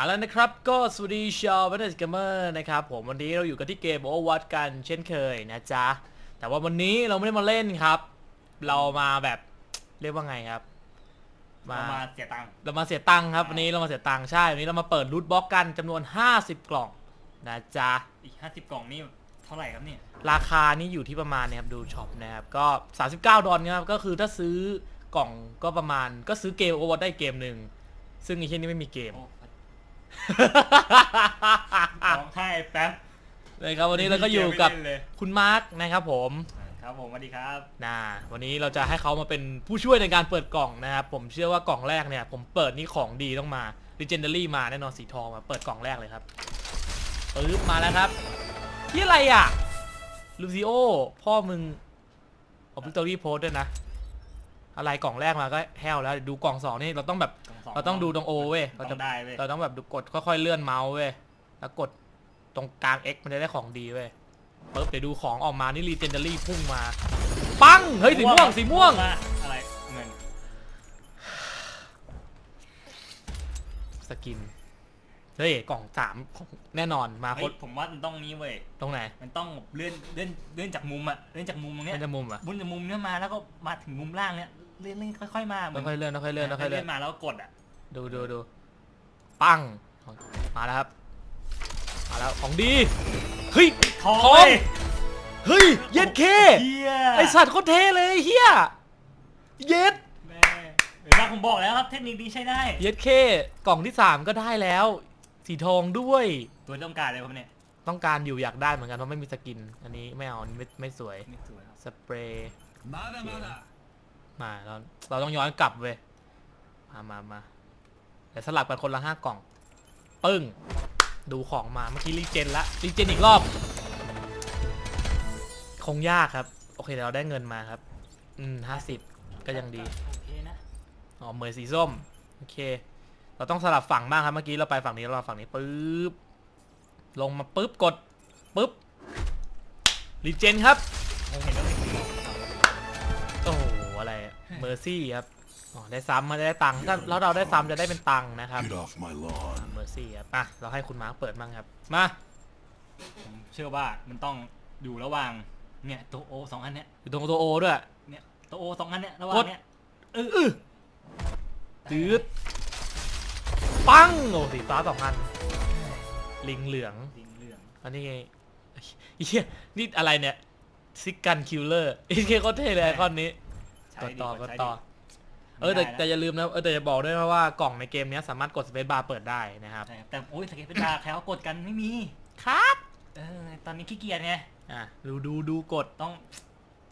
เอาแล้วนะครับก็สวัสดีชาวบันเทิงเกมเมอร์นะครับผมวันนี้เราอยู่กันที่เกมโอวัตกันเช่นเคยนะจ๊ะ แต่ว่าวันนี้เราไม่ได้มาเล่นครับ เรามาแบบเรียกว่าไงครับเรามาเสียตังค์ เรามาเสียตังค์ครับ วันนี้เรามาเสียตังค์ใช่วันนี้เรามาเปิดรูทบล็อกกันจำนวน 50 กล่องนะจ๊ะ อีกห้าสิบกล่องนี่เท่าไหร่ครับเนี่ย ราคานี่อยู่ที่ประมาณเนี่ยครับดูช็อปนะครับก็ 39 ดอลนะครับก็คือถ้าซื้อกล่องก็ประมาณ ก็ซื้อเกมโอวัตได้เกมหนึ่งซึ่งไอ้เช่นนี้ไม่มีเกม โอ้ ร้องไห้แป๊บ เลยครับวันนี้เราก็อยู่กับไม่เล่นเลย คุณมาร์กนะครับผมครับผมสวัสดีครับ นะวันนี้เราจะให้เขามาเป็นผู้ช่วยในการเปิดกล่องนะครับผมเชื่อว่ากล่องแรกเนี่ย ผมเปิดนี่ของดีต้องมา Legendary มาแน่นอนสีทองมาเปิดกล่องแรกเลยครับปึ๊บมาแล้วครับที่อะไรอะลูซิโอพ่อมึงเอาพิกตอรี่โพสด้วยนะ อะไรกล่องแรกมาก็แห้วแล้วเดี๋ยวดูกล่องสองนี่เราต้องแบบเราต้องดูตรงโอเว้ยเราต้จะองได้เว้ยเราต้องแบบดูกดค่อยๆเลื่อนเมาส์เว้ยแล้วกดตรงกลาง X มันจะได้ของดีเว้ยปึ๊บเดี๋ยวดูของออกมานี่รีเจนเดอรี่พุ่งมา ปังเฮ้ยสีม่วงสีม่วงาอะไรเงินสกิน เฮ้ยกล่องสามของแน่นอนมาคเฮ้นยผมว่ามันต้องนี้เว้ย ตรงไหนมันต้องเลื่อนเลื่อนเลื่อนจากมุมอะเลื่อนจากมุมตรงเนี้ยมันจะมุมอะมุนจากมุมเนี้ยมาแล้วก็มาถึงมุมล่างเนี้ยเลื่อนเลื่อนค่อยๆมาหมืค่อยๆเลื่อนค่อยๆเลื่อนค่อยๆเลื่อนมาแล้วก็กดอะดูดูดูปังมาแล้วครับมาแล้วของดีเฮ้ย ทองทอง เว้ยเฮ้ยเย็ดเค เฮียไอสัตว์โคตรเท่เลยเฮียเย็ด แม่เห็นปะผมบอกแล้วครับเทคนิคนี้ใช้ได้ เย็ดเคกล่องที่ 3 ก็ได้แล้ว สีทองด้วย ตัวต้องการเลยครับเนี่ยต้องการอยู่อยากได้เหมือนกันเพราะไม่มีสกิน อันนี้ไม่เอาอันนี้ไม่ไม่สวย ไม่สวยครับสเปรย์มาเราเราต้องย้อนกลับเว้ย มามามาเดี๋ยวสลับกันคนละห้ากล่อง ปึ้ง ดูของมา เมื่อกี้รีเจนละ รีเจนอีกรอบ คงยากครับ โอเคเดี๋ยวเราได้เงินมาครับ อืมห้าสิบก็ยังดี โอเคนะ อ๋อเหมยสีส้ม โอเค เราต้องสลับฝั่งบ้างครับเมื่อกี้เราไปฝั่งนี้เรามาฝั่งนี้ปึ๊บลงมาปึ๊บกดปึ๊บรีเจนครับผมเห็นแล้วเป็นสีโอ้โหอะไรเมอร์ซี่ครับอ๋อได้ซ้ำมาได้ตังค์ถ้าแล้วเราได้ซ้ำจะได้เป็นตังค์นะครับ Get off my lawn. เมอร์ซี่ครับอะเราให้คุณมาร์คเปิดบ้างครับมาผมเชื่อว่ามันต้องอยู่ระหว่างเนี่ยตัวโอสองอันเนี้ยอยู่ตรงตัวโอด้วยเนี่ยตัวโอสองอันเนี้ยระหว่างกดเนี้ยอื้อจืด ปังโอ้สีฟ้าสองอันลิงเหลืองสีเหลือง อันนี้ไงไอ้เหี้ยนี่อะไรเนี่ยซิกกันคิลเลอร์ไอ้เคโคตรเท่เลยไอคอนนี้ใช้กดดีต่อกว่าดใช้ต่อดีเออแต่ไม่ได้นะแต่อย่าลืมนะเออแต่จะบอกด้วยนะว่ากล่องในเกมเนี้ยสามารถกดสเปซบาร์เปิดได้นะครับใช่แต่โอ้ยสเก็ตเป็นดาใครเขากดกันไม่มี ครับเออตอนนี้ขี้เกียจไงอะดูดูดูกดต้อง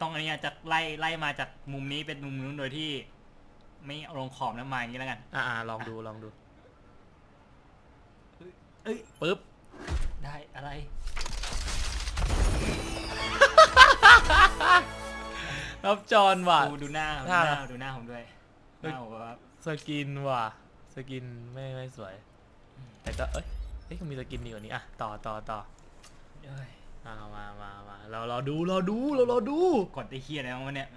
ต้องอันเนี้ยจะไล่ไล่มาจากมุมนี้เป็นมุมนู้นโดยที่ ไม่เอาลงขอบน้ำมาอย่างนี้แล้วกัน อ่าลองดูลองดูเอ้ย ปึ๊บ ได้อะไร รับจอนว่ะ ดูดูหน้าดูหท่าน้าดูหน้าผมด้วยหน้าผมแบบว่าสกินว่ะ สกินไม่ไม่สวย แต่ก็เอ้ยเฮ้ยก็มีสกินดีกว่านี้อะต่อต่อต่อเอ้ยอ่ามามามาเราเราดูเราดูเราเราดู กดได้เฮียอะไรบ้างวะเนี่ย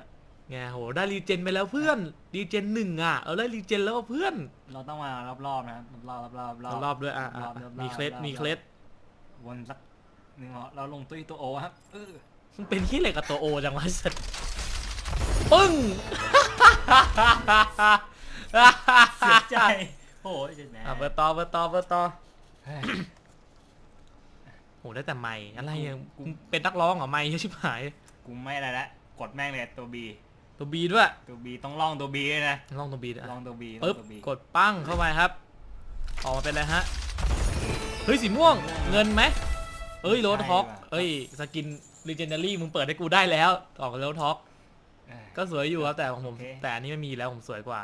ไงโหได้รีเจนไปแล้วเพื่อนรีเจนหนึ่งอะเราได้รีเจนแล้วเพื่อนเราต้องมารอบๆนะครับรอบๆรอบๆรอบๆรอบๆด้วยอะอะรอบๆรอบๆมีเคล็ดรอบๆมีเคล็ดวนสักหนึ่งเหรอเราลงตัวอีตัวโอครับเออมันเป็นที่เหล็กกับตัวโอจังวะสัตว์ปึ้ง เสียใจโอ้ยเจ็บแหมอะเบอร์ต่อเบอร์ต่อเบอร์ต่อเฮ้ยโหได้แต่ไม่อะไรยังกูเป็นนักร้องเหรอไม่เยอะชิบหาย กูไม่อะไรละกดแม่งเลยตัวบี ตัวบีด้วยตัวบีต้องล่องตัวบีเลยนะลองตัวบีด้วยล่องตัวบีปึ๊บตัวบีกดปั้งเข้าไปครับ ออกมาเป็นอะไรฮะเฮ้ยสีม่วงเงินไหมเอ้ยโรดท็อกเอ้ยสกินลีเจนดารี่มึงเปิดให้กูได้แล้วออกโรดท็อกเออก็สวยอยู่ครับแต่ของผมโอเคแต่อันนี้ไม่มีแล้วผมสวยกว่า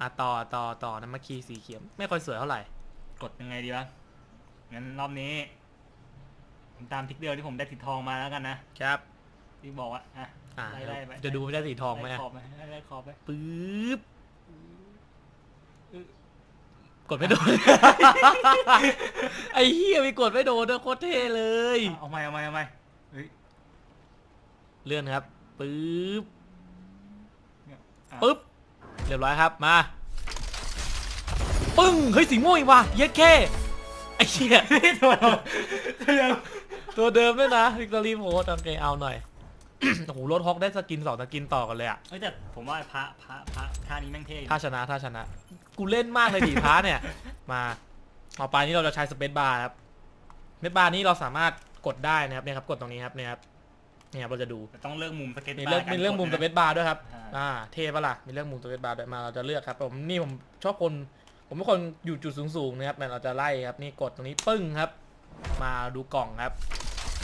อะต่อต่อต่อน้ำมัคคีสีเขียวไม่ค่อยสวยเท่าไหร่ กดยังไงดีวะงั้นรอบนี้ผมตามทิกเดียวที่ผมได้ติดทองมาแล้วกันนะครับที่บอกว่าอะ อะไล่ไล่ไปจะดูไม่ได้สีทองไหมไล่อะขอบไปไล่ไล่ขอบไปปึ๊บอื้อกดไม่โดน ไอ้เหี้ยไปกดไม่โดนนะโคตรเท่เลย เอาเอาไหมเอาไหมเอาไหมเฮ้ยเลื่อนครับปึ๊บเนี่ยอะปึ๊บเรียบร้อยครับมาปึ้งเฮ้ยสีม่วงอีกว่ะเย็ดแค่ไอ้เหี้ยตัวเราตัวเราตัวเดิมด้วยนะวิกตอรี่โพสโอเคเอาหน่อย โอ้โหรถฮอกได้สกินสองสกินต่อกันเลยอะเฮ้ยแต่ผมว่าพระพระพระท่านี้แม่งเท่อยู่ถ้าชนะถ้าชนะ กูเล่นมากเลยดีท้าเนี่ย มาต่อไปนี้เราจะใช้สเปซบาร์ครับสเปซบาร์นี้เราสามารถกดได้นะครับเนี่ยครับกดตรงนี้ครับเนี่ยครับเนี่ยครับเราจะดู แต่ต้องเลือกมุมสเก็ตมีบาเรื่องร์การมีเรื่องมุมกสดนะเปซบาร์ด้วยครับ อ่า อ่า เท่ปะล่ะ มีเรื่องมุมสเปซบาร์ด้วยมา เราจะเลือกครับ ผม นี่ผมชอบคน ผมเป็นคนอยู่จุดสูงๆนะครับแต่เราจะไล่ครับ นี่กดตรงนี้ปึ้งครับ มาดูกล่องครับ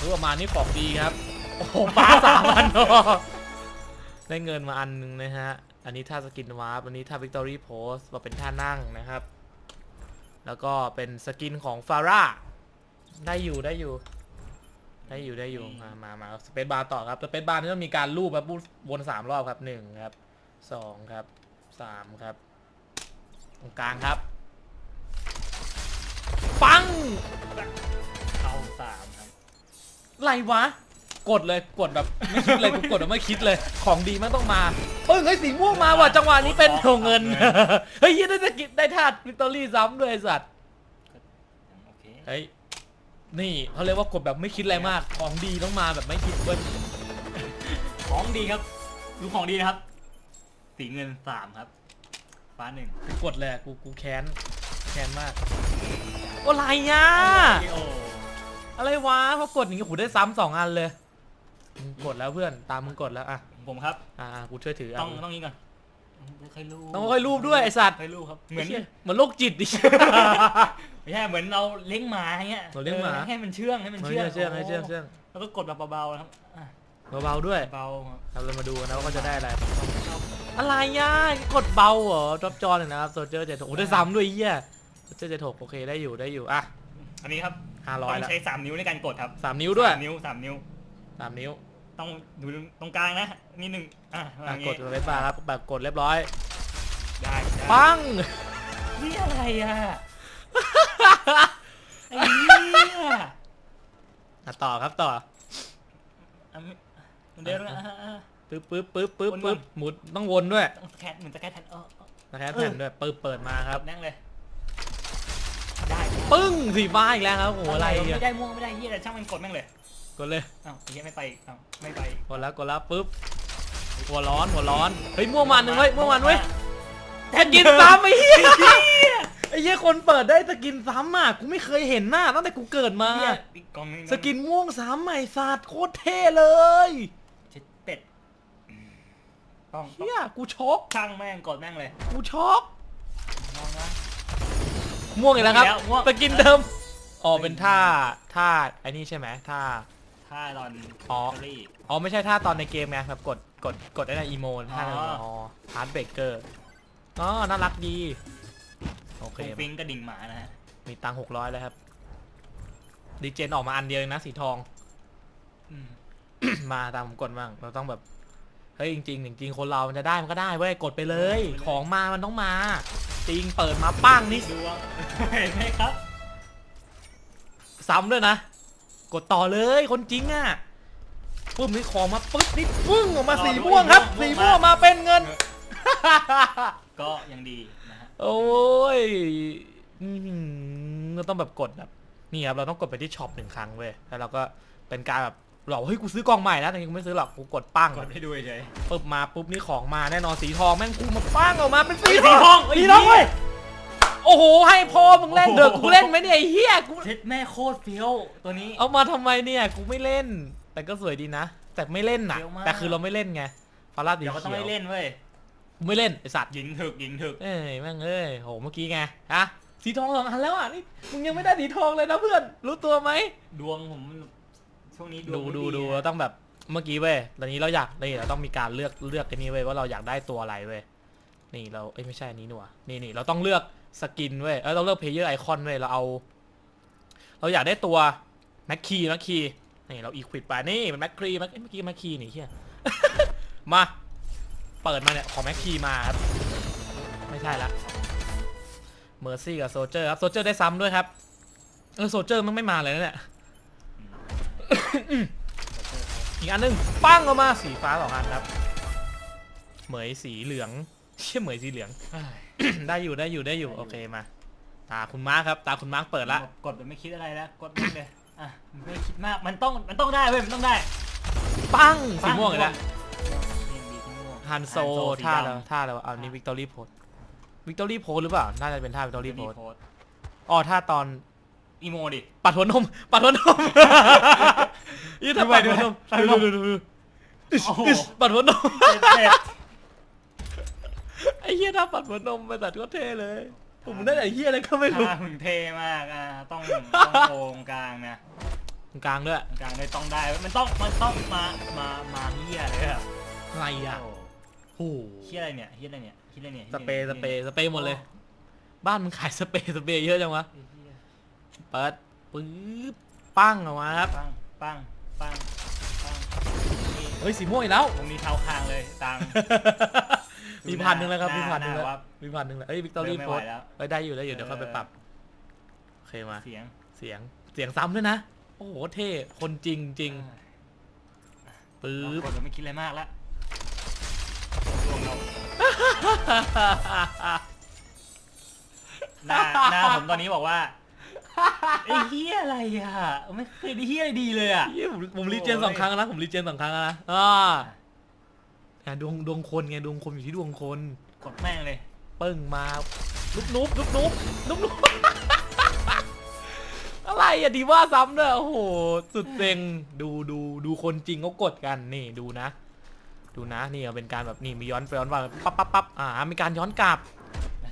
รู้ประมาณนี้ของดีครับ โอ้โหฟ้าสามอันเนอะได้เงินมาอันหนึงนะฮะ อันนี้ท่าสกินวาร์ปอันนี้ท่าวิกตอรี่โพสมาเป็นท่านั่งนะครับ แล้วก็เป็นสกินของฟาร่า ได้อยู่ได้อยู่ ได้อยู่ได้อยู่ มามามาสเปซบาร์ต่อครับสเปซบาร์นี่ต้องมีการลูบครับวนสามรอบครับหนึ่งครับสองครับสามครับ ตรงกลางครับ ปัง เอาสามครับไรวะ กดเลยกดแบบไม่คิดเลยกูกดแบบไม่คิดเลย ของดีมันต้องมาปึ้งเฮ้ยสีม่วงมาว่ะจังหวะนี้เป็นโถเงิน เฮ้ยเหี้ยได้สกินได้ท่าวิกตอรี่ซ้ำด้วยไอ้สัตว์โอเคเฮ้ยนี่เขาเรียกว่ากดแบบไม่คิดอะไรมาก ของดีต้องมาแบบไม่คิดเว้ยของดีครับ ดูของดีนะครับ สีเงินสามครับ ฟ้าหนึ่งกูกดเลยกูกูแค้นแค้นมากอะไรอะ โอ้อะไรวะพอกดอย่างงี้โหได้ซ้ำสองอันเลย มึงกดแล้วเพื่อนตามมึงกดแล้วอะผมครับ อะอะกูช่วยถือต้องอะต้องนี้ก่อนไม่ค่อยรูปต้องค่อยรูปด้วยไอสัตว์ค่อยรูปครับ เหมือนไหี้ยเหมือนโรคจิตดิ ไม่ใช่เหมือนเราเลี้ยงหมาอย่างเงี้ยเราเลี้ยงหมา ออให้มันเชื่องให้มันเชื่เชื่อองเชื่องให้เชื่องเชื่องแล้วก็กดแบบเบาๆนะครับอะเบาๆด้วยเบาครับเราเลยมาดูนะว่าเขาจะได้อะไร อะไรอะกดเบาเหรอดรอปจอเลยนะครับโซเจอร์เจ็ดหกโอ้ได้ซ้ำด้วยไอ้เหี้ยโซเจอร์เจ็ดหกโอเคได้อยู่ได้อยู่อะอันนี้ครับห้าร้ต้อยองละใช้สามนิ้วในการกดครับสามนิ้วด้วย สามนิ้วสามนิ้ว สามนิ้วต้องดูตรงกลางนะนี่หนึ่งอะอะอย่างกงี้ดสเปซบาร์ครับแบบกดเรียบร้อย ได้ได้ปัง นี่อะไรอะไอ้เนี่ยอะต่อครับต่ออะเดี๋ยวนะอะอะ ปึ๊บปึ๊บปึ๊บปึ๊บวนๆ ปึ๊บหมุนต้องวนด้วยต้องสแกนเหมือนสแกนแทนเออเออ นะครับแผ่นด้วยปึ๊บเปิดมาครับ นั่งเลย ได้ปึ้งสีฟ้าอีกแล้วครับโอ้โหอะไรไม่เนี่ยได้ม่วงไม่ได้เฮียแต่ช่างมันกดแม่งเลย กดเลยอ้าวไอ้เฮียไม่ไปอีกอ้าวไม่ไปอีกกดแล้วกดแล้วปึ๊บหัวร้อนหัวร้อนเฮ้ยม่วงมันหนึ่งเฮ้ยม่วงมันเว้ยสกินซ้ำไอ้เหี้ยไอ้เหี้ยคนเปิดได้สกินซ้ำอะกูไม่เคยเห็นหน้าตั้งแต่กูเกิดมาเฮียอีกกล่องนึงสกินม่วงซ้ำใหม่สัตว์โคตรเท่เลยเจ็ดเป็ดต้องเฮียกูช็อกช่างแม่งกดแม่งเลยกูช็อกมองนะ ม่วงอีกแล้วครับม่วงอีกแล้วม่วง สกินเดิมอ๋อเป็นท่าท่าไอ้นี่ใช่ไหมท่า ถ้าตอนอ๋อเกาหลีอ๋อ ไม่ใช่ท่าตอนในเกมไงแบบกดกดกดได้ในอีโมนท่านั้นอ๋ออ๋อฮาร์ดเบรกเกอร์อ๋อน่ารักดี โอเค ฟุ้งฟิงกระดิ่งหมานะฮะมีตังหกร้อยแล้วครับ ดีเจนออกมาอันเดียวเองนะสีทอง อืมมาตามผมกดบ้างเราต้องแบบ เฮ้ยจริงๆจริงๆคนเรามันจะได้มันก็ได้เว้ยกดไปเลย ของมามันต้องมา จริงเปิดมาปั้งนี่ดวงเห็นไหมครับ ซ้ำด้วยนะ กดต่อเลยคนจริงอะปุ๊บนี่ของมาปึ๊บนี่ปึ้งออกมาสีม่วงครับ สีม่วงมาเป็นเงิน ก็ยังดีนะฮะโอ้ยอื้อหือเราต้องแบบกดแบบนี่ครับเราต้องกดไปที่ช็อปหนึ่งครั้งเว้ยแล้วเราก็เป็นการแบบเราเฮ้ยกูซื้อกล่องใหม่แล้วแต่จริงๆกูไม่ซื้อหรอกกูกดปั้งกดให้ดูเฉยปุ๊บมาปุ๊บนี่ของมาแน่นอนสีทองแม่งกูมาปั้งออกมาเป็นสีสีททอองงสีทองไอ้เหี้ยเว้ย โอ้โหให้พ่อมึงเล่นเถอะโอ้โหกูเล่นไหมเนี่ยไอ้เหี้ยกูเช็ดแม่โคตรเฟี้ยวตัวนี้ เอามาทำไมเนี่ยกูไม่เล่น แต่ก็สวยดีนะ แต่ไม่เล่นน่ะ เดี๋ยวมา แต่คือเราไม่เล่นไงฟาราดีเดี๋ยวก็ต้องเขีให้ยวเล่นเว้ยกูไม่เล่นไอสัตว์หญิงถึกหญิงถึกเอ้ยแม่งเอ้ยโหเมื่อกี้ไงฮะสีทองสองอันแล้วอะนี่มึงยังไม่ได้สีทองเลยนะเพื่อนรู้ตัวไหม ดวงผมช่วงนี้ดวดูงไม่ดูดูนะเราต้องแบบเมื่อกี้เว้ยตอนนี้เราอยากนี่เราต้องมีการเลือกเลือกกันนี้เว้ยว่าเราอยากได้ตัวอะไรเว้ยนี่เราเอ้ยไม่ใช่อันนี้หนัวะนี่นี่เราต้องเลือก สกินเว้ยเออเราเลือกเพลเยอร์ไอคอนเว้ยเราเอา เราอยากได้ตัวแม็กคีแม็กคีนี่เราอีควิดไปนี่เป็นแม็กคีแม็กเมื่อกี้แม็กคีนี่เฮียมาเปิดมาเนี่ยขอแม็กคีมาครับ ไม่ใช่ละเมอร์ซี่กับโซเจอร์ครับโซเจอร์ได้ซ้ำด้วยครับเออโซเจอร์มันไม่มาเลยนะเนี่ยอีกอันหนึงปั้งออกมาสีฟ้าสองอันครับ เหมยสีเหลือง เชี่ยเหมยสีเหลืองเอ้ยได้อยู่ได้อยู่ได้อยู่ โอเคมา ตาคุณมาร์คครับ ตาคุณมาร์คเปิดละ กดแบบไม่คิดอะไรแล้วกดเลยอะไม่คิดมากมันต้องมันต้องได้เว้ยมันต้องได้ปังสีม่วงเลยนะยังดีที่ม่วงฮันโซสีท่าดำแล้วท่าแล้วเอานี่วิกตอรี่โพสวิกตอรี่โพสหรือเปล่า น่าจะเป็นท่าวิกตอรี่โพสโพสอ๋อท่าตอนอีโมดิ ปัดหัวนม ปัดหัวนมยี่ถ้าปัดหัวนมปัดหัวนม ดูดูดูดูโอ้โห ปัดหัวนม เจ็ดไอ้เหี้ยถ้าปัดหัวนมไปตัดก็เท่เลย ผมได้แต่เหี้ยอะไรก็ไม่รู้ท่ามึงเท่มากอะต้องต้องโกงกลางนะกลางด้วยกลางเลยต้องได้เว้ยมันต้องมันต้องมามามาเฮียเลยอะอะไรอะโอ้โอ้โหเฮียอะไรเนี่ยเฮียอะไรเนี่ยเฮียอะไรเนี่ยสเปรย์สเปรย์สเปรย์หมดเลย บ้านมึงขายสเปรย์สเปรย์เยอะจังวะไอ้เหี้ยเปิดปึ๊บปั้งออกมาครับ ปังปังปังปังนี่เฮ้ยสีม่วงอีกแล้วตรงนี้เท้าคางเลยตัง มีพันหนึ่งแล้วครับหน้ามีพันหนึ่งแล้วหน้าวับมีพันหนึ่งแล้วเอ้ยวิกตอรี่เริ่มไม่โพไหวสแล้วเอ้ยได้อยู่ได้อยู่เดี๋ยวเออค่อยไปปรับ โอเคมา เสียง เสียง เสียงซ้ำด้วยนะ โอ้โห เท่ คนจริงจริงเออปึ๊บกดแล้วไม่คิดอะไรมากละดวงเราหน้าหน้าผมตอนนี้บอกว่าไอ้เฮียอะไรอะ ไม่เคยได้เฮียอะไรดีเลยอะเหี้ยผมผมรีเจนโอ้ยสองครั้งแล้วนะ ผมรีเจนสองครั้งแล้วนะอ่า อะดวงดวงคนไงดวงคนอยู่ที่ดวงคน กดแม่งเลยปึ้งมานุบนุบนุบนุบนุบนุบ อะไรอะดีว่าซ้ำด้วยโอ้โห สุดเซ็งดูดูดูคนจริงเขากดกันนี่ดูนะ ดูนะนี่เป็นการแบบนี่มีย้อนไปย้อนมาปั๊บปั๊บปั๊บอ่ามีการย้อนกลับ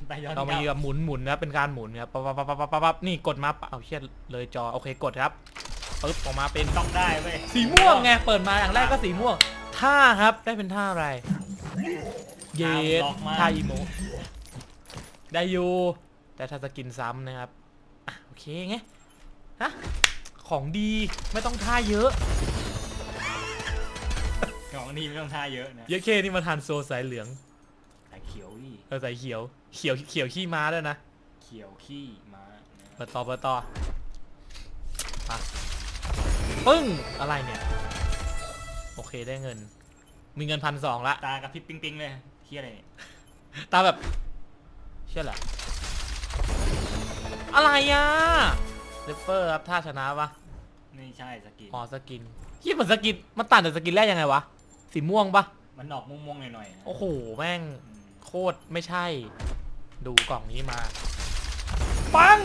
ไปย้อนเรากมีลับแบบหมุนหมุนนะเป็นการหมุนครับปั๊บปั๊บปั๊บปั๊บปั๊บปั๊บนี่กดมาเอาเชียเลยจอโอเคกดครับปึ๊บออกมาเป็นต้องได้เว้ยสีม่วงไงเปิดมาอย่างแรกก็สีม่วง ท่าครับ ได้เป็นท่าอะไร เยสล็อกมาท่าอีโมได้อยู่แต่ถ้าจะกินซ้ำนะครับอะโอเคไงฮะของดีไม่ต้องท่าเยอะ ของนี่ไม่ต้องท่าเยอะนะ เยอะเคนี่มาทานโซสายเหลืองแต่เขียวอีเออสายเขียวเขียวเขียวขี้ม้าด้วยนะ เขียวขี้ม้านะเปิดต่อเปิดต่อปะปึ้งอะไรเนี่ย โอเคได้เงิน มีเงินพันสองละ ตากระพริบปิ๊งปิ๊งเลยเฮียอะไรเนี่ยตาแบบ เชื่อแหละอะไรอะเลปเปอร์ครับถ้าชนะปะไม่ใช่สกินอ๋อสกินยี่เหมือนสกิน มันต่างจากสกินแรกยังไงวะ สีม่วงปะมันออกม่วงๆหน่อยๆนะโอ้โห แม่ง อืมโคตรไม่ใช่ ดูกล่องนี้มา ปัง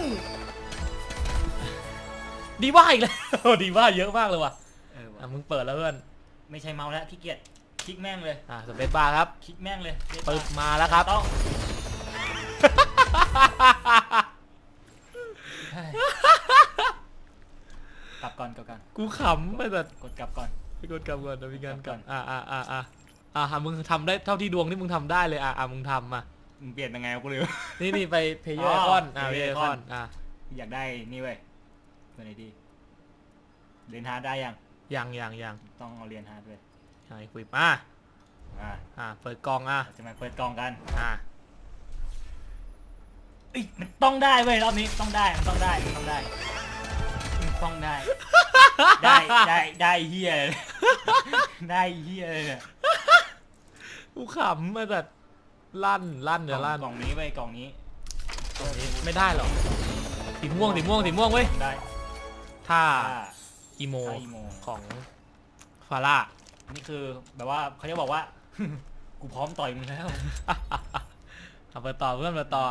ดีว่าอีกแล้ว ดีว่าเยอะมากเลยว่ะเอออะว่ะมึงเปิดแล้วเพื่อน ไม่ใช่เมาแล้วขี้เกียจคลิกแม่งเลยอะสเปซบาร์ครับคลิกแม่งเลยปึ๊บมาแล้วครับต้อง กลับก่อนกลับก่อนกูขำไปแต่กดกลับก่อน ไปกดกลับก่อนนะมีการกลับกลับก่อนอ่าอ่าอ่าอ่าอ่ามึงทำได้เท่าที่ดวงที่มึงทำได้เลยอ่าอ่ามึงทำมามึงเปลี่ยนยังไงวะกูลืมนี่นี่ไปเพย์เยออ๋ร์อไอคอนอ่าเพย์ Player เยอร์ไอคอน Icon อ่าอยากได้นี่เว้ยตัวไหนดีเรียนฮาร์ดได้ยัง ยังยังยังต้องเอาเรียนฮาร์ดเลยยังไงคุยมาอ่าอ่าเปิดกล่องอะเราจะมาเปิดกล่องกันอ่าเอ้ยมันต้องได้เว้ยรอบนี้ต้องได้มันต้องได้มันต้องได้มันต้องได้ ได้ได้ได้เฮียเลย ได้เฮียเลยเนี่ยกูขำมาแต่ลั่นลั่นกเดี๋ล่ยองวลั่นกล่องนี้เว้ยกล่องนี้กล่องนี้ไม่ได้หรอกสีม่วงสีม่วงสีม่วงเว้ยได้ถ้าถ้า อีโมถ้าอีโม ของฟาร่า นี่คือแบบว่าเขาจะบอกว่า กูพร้อมต่อยมึงแล้วเอาเปิดต่อเพื่อนเปิดต่อ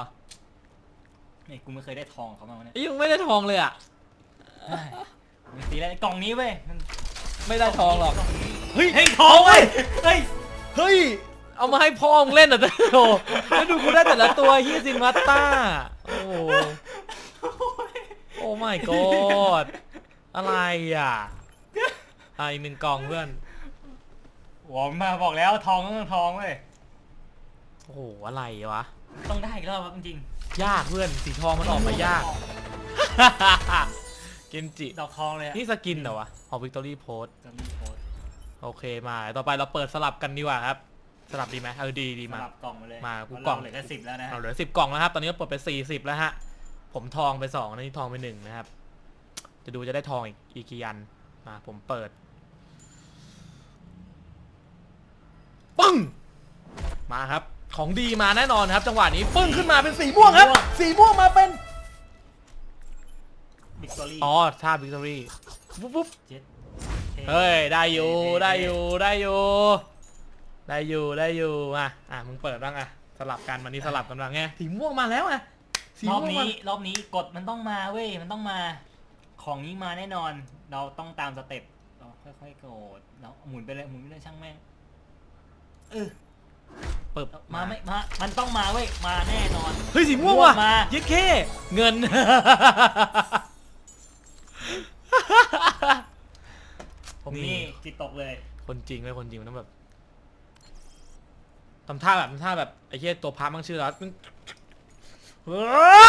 นี่กูไม่เคยได้ทองเขามาวะเนี่ยเอ้ยยังไม่ได้ทองเลยอะมันสีอะไรกล่องนี้เว้ยมันไม่ได้ทองหรอกกล่งนี้เฮ้ยเฮ้ยทองเว้ยเฮ้ยเฮ้ย เอามาให้พ่อมึงเล่นเหรอะโอ้แล้วดูกูได้แต่ละตัวฮียซินวัตต้า โอ้โหโอ้ my god อะไรอะอะอีกหนึ่งกล่องเพื่อนหวอมมาบอกแล้วทองก็ต้องทองเว้ยโอ้โห อะไรวะ ต้องได้อีกรอบครับจริงยากเพื่อน สีทองมันออกมายาก เกนจิ ดอกทองเลยอะนี่สกินเหรอวะของวิกตอรี่โพสจะมีโพสต์โอเคมา ต่อไปเราเปิดสลับกันดีกว่าครับ สลับดีไหมเออดีดีสมา ลับกล่องมาเลยมากูเพราะกล่องเราเหลือแค่สิบแล้วนะเราเหลือสิบกล่องแล้วครับ ตอนนี้ก็เปิดไปสี่สิบแล้วฮะ ผมทองไปสองนะนี่ทองไปหนึ่งนะครับ จะดูจะได้ทองอีกอีกกี่ยันมาผมเปิดปึ้งมาครับ ของดีมาแน่นอนครับ จังหวะนี้ปึ้งขึ้นมาเป็นสีม่วงครับ สีม่วงมาเป็นตอรี่อ๋อท่าวิกตอรี่ปุ๊บปุ๊บเจ็ดเฮ้ย ได้อยู่ได้อยู่ได้อยู่ ได้อยู่ได้อยู่อะอะมึงเปิดบ้างอะสลับกันวันนี้สลับกันบ้างไงสีม่วงมาแล้วอะสีรอบม่วงนี้มารอบนี้กดมันต้องมาเว้ยมันต้องมา ของนี้มาแน่นอน เราต้องตามสเต็ปเราค่อยๆกดเราหมุนไปเลยหมุนไปเลยช่างแม่งเออเปิดมาไม่มา มันต้องมาเว้ย มาแน่นอน เฮ้ยสีม่วงว่ะม่วงมาเย็ดเคเงิน ผมนี่จิตตกเลย คนจริงเลยคนจริงมันต้องแบบทำท่าแบบทำท่าแบบไอ้เหี้ยตัวพามั่งชื่อแล้วมึงเออ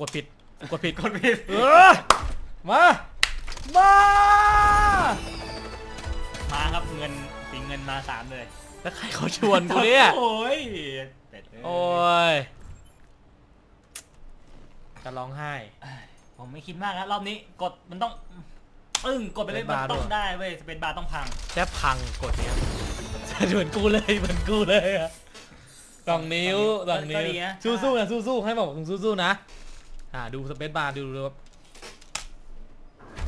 กดผิด กดผิดกดผิดเออมามามาครับเงินสีเงินมาสามเลยแล้วใครเขาชวนกูเนี่ยโอ้ยเป็ดเยโอ้ยจะร้องไห้ ผมไม่คิดมากนะรอบนี้กดมันต้องอึ้งกดไปเลยสเปมันซบาร์ต้องด้วย ได้เว้ยสเปนบาร์ต้องพังแค่พังกดเนี้ยเหมือนกูเลยเหมือนกูเลยอะสองนิ้วสองนิ้ก็วดีนะสู้ๆนะสู้ๆให้บอกมึงสู้ๆนะ อ่าดูสเปซบาร์ดูดูแบบ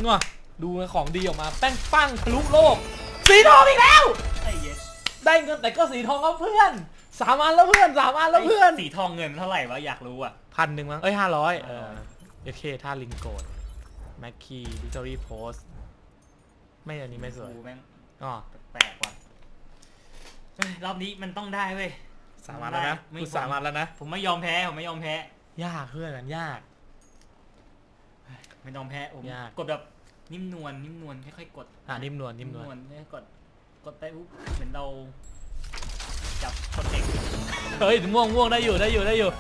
งัวดูของดีออกมา แป้งปังทะลุโลก สีทองอีกแล้วไอ้เหี้ยได้เงินแต่ก็สีทองครับเพื่อนสามอันแล้วเพื่อนสามอันแล้วเพื่อนสีทองเงินเท่าไหร่วะอยากรู้อะพันหนึ่งมั้งเอ้ยห้าร้อยเออ500โอเคท่าลิงโกดแม็กคีวิกตอรี่โพสไม่อันนี้ไม่สวยดูแม่งอ๋อแปลกว่ะเฮ้ยรอบนี้มันต้องได้เว้ยสามอันแล้วนะไม่กูสามอันแล้วนะ ผมไม่ยอมแพ้ผมไม่ยอมแพ้ ยากเพื่อนกันยาก ไม่ยอมแพ้ผมยาก กดแบบนิ่มนวลนิ่มนวลค่อยๆกดอ่านิ่มนวลนิ่มนวลค่อยๆกดกดไปปุ๊บเหมือนเราจับคนเด็กเฮ้ยม่วงม่วงได้อยู่ได้อยู่ได้อยู่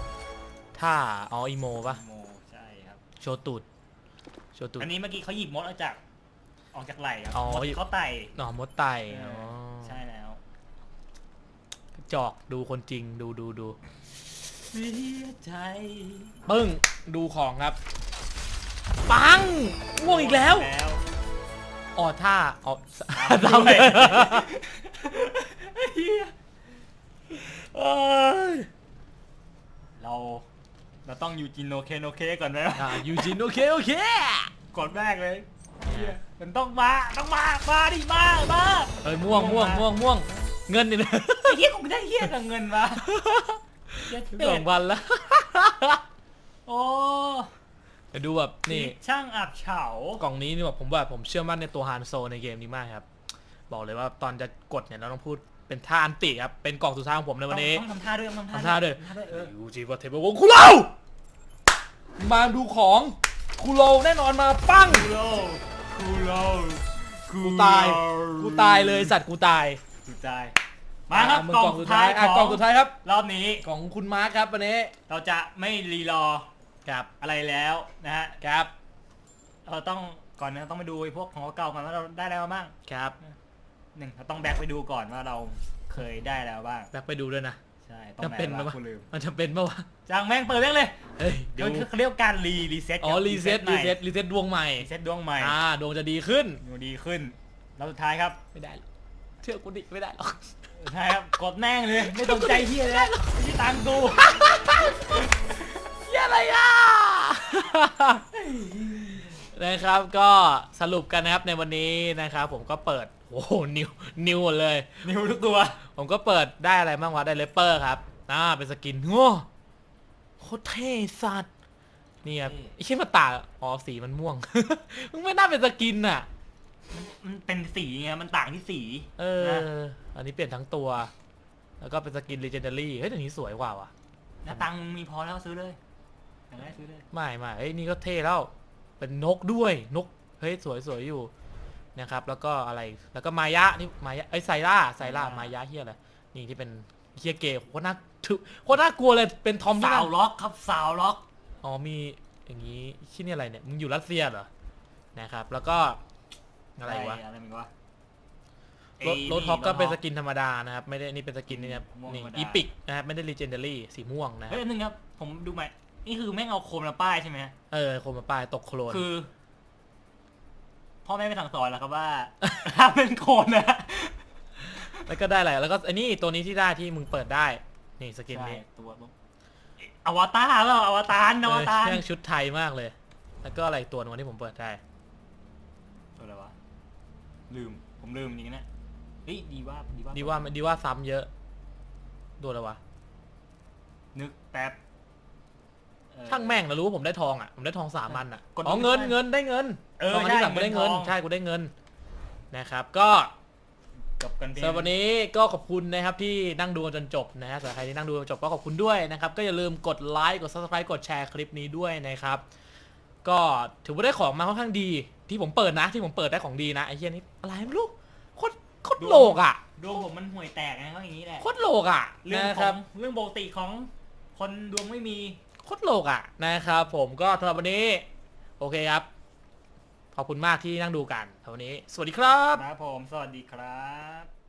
ท่าอ๋ออีโมปะโมใช่ครับ โชว์ตูดโชว์ตูด อันนี้เมื่อกี้เขาหยิบมดออกจาก ออกจากไหล่ครับอ๋อ มดหยิบเขาไต่หน่อมดไตเออ๋ออใช่แล้วจอกดูคนจริงดูดูดูเสียใจปึ้งดูของครับ ปังม่วงอีกแล้วแล้วอ๋อท่าอ๋อตามตามด้วยเฮียเอ้ยเราเราต้องยูจินโนเคโนเคก่อนไหมวะอ่ายูจินโอเคโอเคกดแรกเลยเหี้ยมันต้องมาต้องมามาดิมามาเอ้ยม่วงม่วงม่วงม่วงเงินนี่นะไอ้เหี้ยกูได้เหี้ยกับเงินมาเหี้ยเป็สอดงพันละโอ้ เดี๋ยวดูแบบนี่ช่างอับเฉากล่องนี้นี่แบบผมว่าผมเชื่อมั่นในตัวฮานโซในเกมนี้มากครับ บอกเลยว่าตอนจะกดเนี่ยเราต้องพูดเป็นท่าอันติครับ เป็นกล่องสุดท้ายของผมในวันนี้ต้องทำท่าด้วยต้องทำท่าด้วยทำท่าด้วยเออยูจิวะเทเบิลวงคุโรมาดูของคุโรแน่นอนมาปั้งคูโรคูโรกูตายกูตายเลยสัตว์กูตายกูตายมาครับมึงกล่กล่อองงสุสุดดท้าท้ายยอะขกล่อองงสุดท้ายครับ รอบนี้ของคุณมาร์คครับวันนี้ เราจะไม่รีรอ ครับอะไรแล้วนะฮะครับเราต้องก่อนนะต้องไปดูไอ้พวกของเก่าๆกันว่าเราได้อะไรมาบ้างครับหนึ่งเราต้องแบ็กไปดูก่อนว่าเราเคยได้แล้วบ้างแบกไปดูด้วยนะ ใช่ต้องจำเป็นไหไหมวะวะกูลืมมันจะเป็นปะวะจางแม่งเปิดแม่งเลยเฮ้ยดูเขาเขาเรียกว่าการรีรีเซ็ตอ๋อรีเซ็ตรีเซ็ตรีเซ็ตดวงใหม่รีเซ็ตดวงใหม่อ่าดวงจะดีขึ้นดูดีขึ้นแล้วสุดท้ายครับไม่ได้หรอกเชื่อกูดิไม่ได้หรอก สุดท้ายครับกดแม่งเลยไม่สนใจเฮียแล้วไม่ใช่ตังค์กูเฮี ยอะไรอะ นะครับก็สรุปกันนะครับในวันนี้นะครับผมก็เปิดโอ้โหนิวนิวหมดเลย นิ้วทุกตัว ผมก็เปิดได้อะไรบ้างวะได้เลปเปอร์ครับอ่าเป็นสกินโง่โคตรเท่สัตว์นี่ครับไอ้เชี่ยมาตาอ๋อสีมันม่วง มึงไม่น่าเป็นสกินอะ มันเป็นสีไงมันต่างที่สีเอนะอ อันนี้เปลี่ยนทั้งตัว แล้วก็เป็นสกิน Legendary เฮ้ยแต่นี้สวยกว่าว่ะ แล้วตังค์มีพอแล้วซื้อเลย อยากได้ซื้อเลยไม่ไม่เอ้ยนี่ก็เท่แล้วเป็นนกด้วยนกเฮ้ยสวยสวยอยู่นะครับแล้วก็อะไรแล้วก็มายะนี่มายะเอ้ยไซร่าไซร่ามายะเฮียอะไรนี่ที่เป็นเฮียเกย์โคตรน่าถือโคตรน่ากลัวเลยเป็นทอมที่สาวน่าล็อกครับสาวล็อก อ๋อมีอย่างนี้ที่นี่อะไรเนี่ยมึงอยู่รัสเซียเหรอนะครับ แล้วก็อะไรวะอะไรมึงวะรถไอ้รถท็อปก็เป็นสรถกินธรรมดานะครับไม่ได้นี่เป็นสกินนี่นะครับม่วงนี่ธรรมดา อีพิกนะครับไม่ได้ Legendary สีม่วงนะคเฮ้รัยบนึงครับ ผมดูใหม่ นี่คือแม่งเอาโคมมาป้ายใช่ไหมเออโคมมาปลายตกโคลนคือพ่อแม่ไม่สั่งสอนหรอกครับว่าห้ามเป็นโคนนะแล้วก็ได้อะไรแล้วก็ไอ้นี่ตัวนี้ที่ได้ที่มึงเปิดได้ นี่สกินใช่นี้ตัวอวตารเปล่าอวตารอวตารเออแม่งชุดไทยมากเลย แล้วก็อะไรอีกตัวหนึงวะที่ผมเปิดได้ตัวอะไรวะลืมผมลืมจริงๆนะเฮ้ยดีว่าดีว่าดีว่าดีว่าซ้ำเยอะโดนอะไรวะนึกแป๊บเอ่อ ช่างแม่งนะรู้ว่าผมได้ทองอะผมได้ทองสามอันอะกดอ๋อเงินได้เงินได้เงินเออทองอันที่ใช่สามกูได้เงินเงินทอง ใช่กูได้เงินนะครับ ก็ จบกันเพียง สำหรับวันนี้ก็ขอบคุณนะครับที่นั่งดูกันจนจบนะฮะสำหรับใครที่นั่งดูจนจบก็ขอบคุณด้วยนะครับ ก็อย่าลืมกดไลค์กด subscribe กดแชร์คลิปนี้ด้วยนะครับ ก็ถือว่าได้ของมาค่อนข้างดี ที่ผมเปิดนะ ที่ผมเปิดได้ของดีนะไอ้เหี้ยนี่อะไรไม่รู้โคตรโคตรโลกอะดวงผมมันห่วยแตกนะเขาอย่างนี้แหละโคตรโลกอะเรื่องนะขครัอบงเรื่องปกติของคนดวงไม่มีโคตรโลกอะนะครับผมก็สำหรับวันนี้ โอเคครับ ขอบคุณมากที่นั่งดูกันสำหรับวันนี้ สวัสดีครับ ครับผม สวัสดีครับ